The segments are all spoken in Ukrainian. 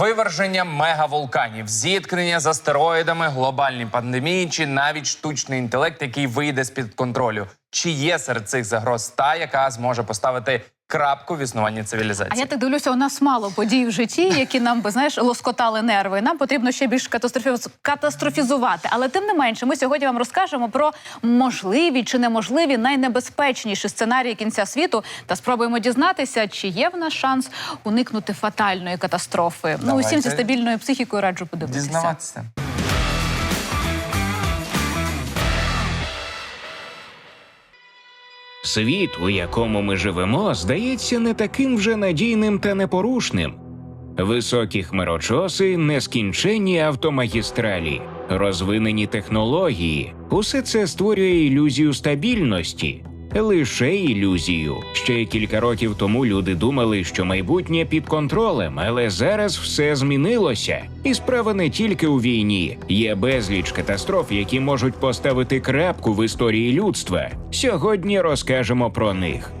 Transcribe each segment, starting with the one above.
Виверження мегавулканів, зіткнення з астероїдами, глобальні пандемії чи навіть штучний інтелект, який вийде з під контролю. Чи є серед цих загроз та, яка зможе поставити крапку в існуванні цивілізації? А я так дивлюся, у нас мало подій в житті, які нам би знаєш лоскотали нерви. Нам потрібно ще більш катастрофі- катастрофізувати. Але тим не менше, ми сьогодні вам розкажемо про можливі чи неможливі найнебезпечніші сценарії кінця світу та спробуємо дізнатися, чи є в нас шанс уникнути фатальної катастрофи. Ну усім зі стабільною психікою раджу подивитися. Дізнаватися. Світ, у якому ми живемо, здається не таким вже надійним та непорушним. Високі хмарочоси, нескінченні автомагістралі, розвинені технології усе це створює ілюзію стабільності, лише ілюзію. Ще кілька років тому люди думали, що майбутнє під контролем, але зараз все змінилося. І справа не тільки у війні. Є безліч катастроф, які можуть поставити крапку в історії людства. Сьогодні розкажемо про них.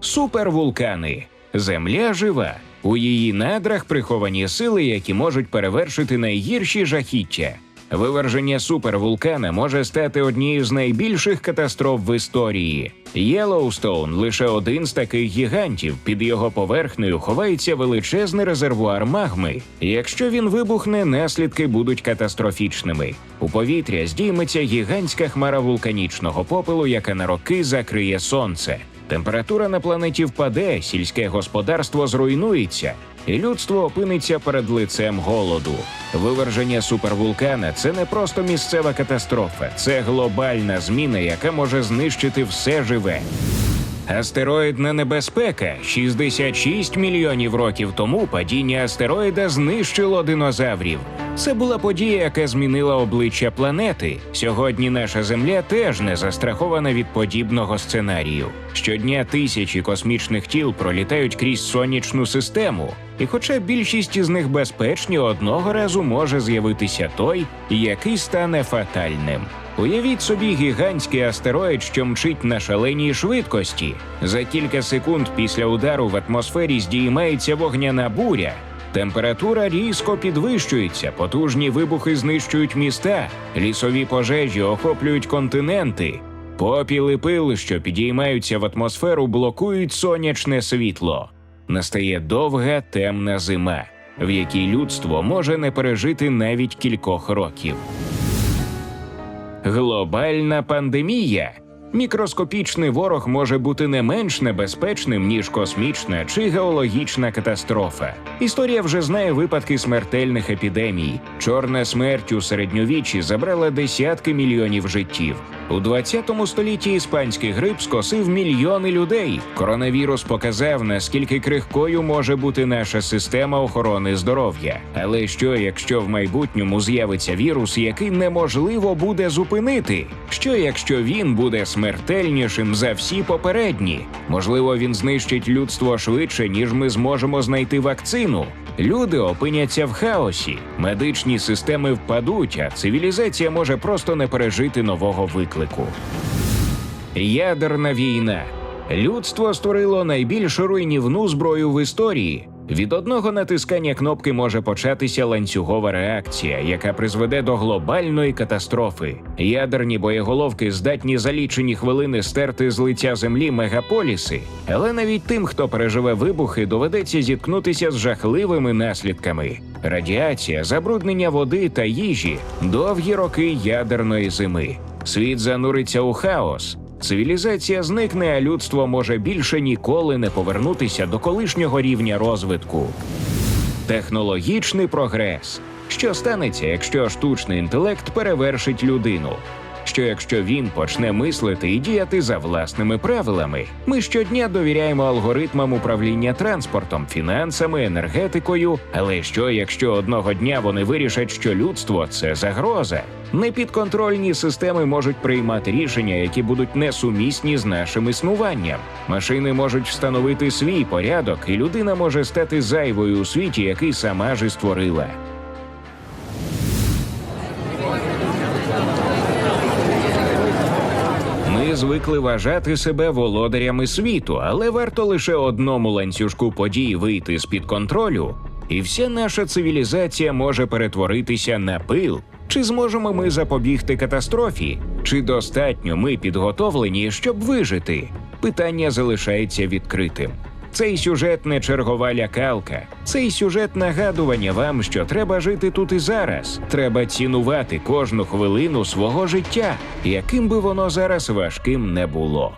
Супервулкани. Земля жива. У її надрах приховані сили, які можуть перевершити найгірші жахіття. Виверження супервулкана може стати однією з найбільших катастроф в історії. Єлоустоун лише один з таких гігантів. Під його поверхнею ховається величезний резервуар магми. Якщо він вибухне, наслідки будуть катастрофічними. У повітря здійметься гігантська хмара вулканічного попелу, яка на роки закриє сонце. Температура на планеті впаде, сільське господарство зруйнується, і людство опиниться перед лицем голоду. Виверження супервулкана це не просто місцева катастрофа, це глобальна зміна, яка може знищити все живе. Астероїдна небезпека 66 мільйонів років тому падіння астероїда знищило динозаврів. Це була подія, яка змінила обличчя планети. Сьогодні наша Земля теж не застрахована від подібного сценарію. Щодня тисячі космічних тіл пролітають крізь сонячну систему. І хоча більшість із них безпечні, одного разу може з'явитися той, який стане фатальним. Уявіть собі гігантський астероїд, що мчить на шаленій швидкості. За кілька секунд після удару в атмосфері здіймається вогняна буря. Температура різко підвищується, потужні вибухи знищують міста, лісові пожежі охоплюють континенти. Попіл і пил, що підіймаються в атмосферу, блокують сонячне світло. Настає довга темна зима, в якій людство може не пережити навіть кількох років. Глобальна пандемія. Мікроскопічний ворог може бути не менш небезпечним ніж космічна чи геологічна катастрофа. Історія вже знає випадки смертельних епідемій. Чорна смерть у середньовіччі забрала десятки мільйонів життів. У 20 столітті іспанський грип скосив мільйони людей. Коронавірус показав, наскільки крихкою може бути наша система охорони здоров'я. Але що, якщо в майбутньому з'явиться вірус, який неможливо буде зупинити? Що якщо він буде смертельнішим за всі попередні? Можливо, він знищить людство швидше, ніж ми зможемо знайти вакцину. Люди опиняться в хаосі, медичні системи впадуть, а цивілізація може просто не пережити нового виклику. Ядерна війна. Людство створило найбільш руйнівну зброю в історії. Від одного натискання кнопки може початися ланцюгова реакція, яка призведе до глобальної катастрофи. Ядерні боєголовки здатні за лічені хвилини стерти з лиця землі мегаполіси, але навіть тим, хто переживе вибухи, доведеться зіткнутися з жахливими наслідками: радіація, забруднення води та їжі, довгі роки ядерної зими. Світ зануриться у хаос. Цивілізація зникне, а людство може більше ніколи не повернутися до колишнього рівня розвитку. Технологічний прогрес. Що станеться, якщо штучний інтелект перевершить людину? Що якщо він почне мислити і діяти за власними правилами? Ми щодня довіряємо алгоритмам управління транспортом, фінансами, енергетикою. Але що якщо одного дня вони вирішать, що людство це загроза? Непідконтрольні системи можуть приймати рішення, які будуть несумісні з нашим існуванням. Машини можуть встановити свій порядок, і людина може стати зайвою у світі, який сама ж і створила. Звикли вважати себе володарями світу, але варто лише одному ланцюжку подій вийти з під контролю, і вся наша цивілізація може перетворитися на пил. Чи зможемо ми запобігти катастрофі? Чи достатньо ми підготовлені, щоб вижити? Питання залишається відкритим. Цей сюжет не чергова лякалка. Цей сюжет нагадування вам, що треба жити тут і зараз. Треба цінувати кожну хвилину свого життя, яким би воно зараз важким не було.